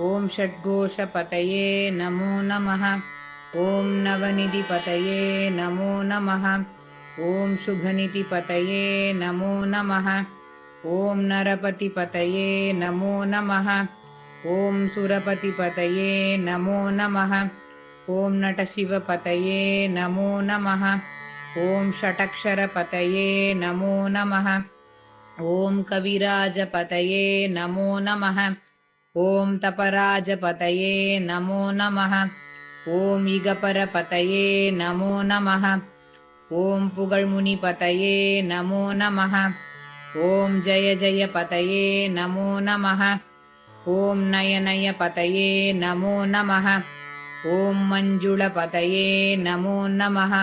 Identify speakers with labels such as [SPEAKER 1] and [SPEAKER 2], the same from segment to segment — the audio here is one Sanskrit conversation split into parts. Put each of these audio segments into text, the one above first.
[SPEAKER 1] ॐ षड्घोषपतये नमो नमः। ॐ नवनिधिपतये नमो नमः। ॐ शुभनिधिपतये नमो नमः। ॐ नरपतिपतये नमो नमः। ॐ सुरपतिपतये नमो नमः। ॐ नटशिवपतये नमो नमः। ॐ षटक्षरपतये नमो नमः। ॐ कविराजपतये नमो नमः ॐ तपराजपतये नमो नमः। ॐ इगपरपतये नमो नमः। ॐ पुगळ्मुनिपतये नमो नमः। ॐ जय जय पतये नमो नमः। ॐ नयनयपतये नमो नमः। ॐ मञ्जुळपतये नमो नमः।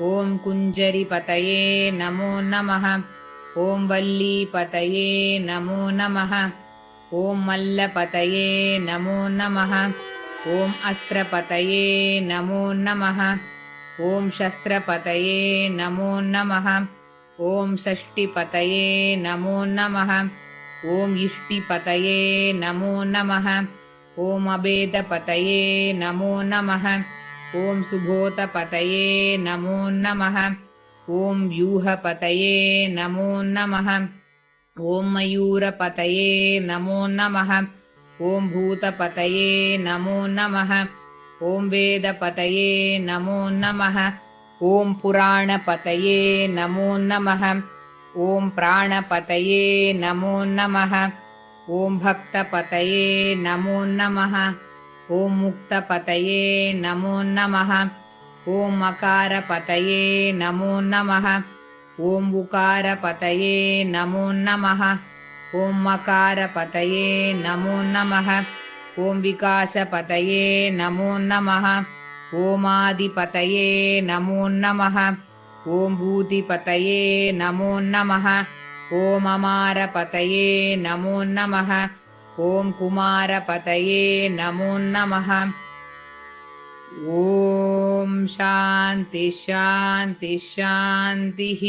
[SPEAKER 1] ॐ कुञ्जरिपतये नमो नमः। ॐ वल्लीपतये नमो नमः ॐ मल्लपतये नमो नमः। ॐ अस्त्रपतये नमो नमः। ॐ शस्त्रपतये नमो नमः। ॐ षष्टिपतये नमो नमः। ॐ इष्टिपतये नमो नमः। ॐ अभेदपतये नमो नमः। ॐ सुभोतपतये नमो नमः। ॐ व्यूहपतये नमो नमः ॐ मयूरपतये नमो नमः। ॐ भूतपतये नमो नमः। ॐ वेदपतये नमो नमः। ॐ पुराणपतये नमो नमः। ॐ प्राणपतये नमो नमः। ॐ भक्तपतये नमो नमः। ॐ मुक्तपतये नमो नमः। ॐ मकारपतये नमो नमः ॐ उकारपतये नमो नमः। ॐ मकारपतये नमो नमः। ॐ विकासपतये नमो नमः। ॐ नमो नमः। ॐ भूतिपतये नमो नमः। ॐ अमारपतये नमो नमः। ॐ कुमारपतये नमो नमः ॐ शान्ति शान्ति शान्तिः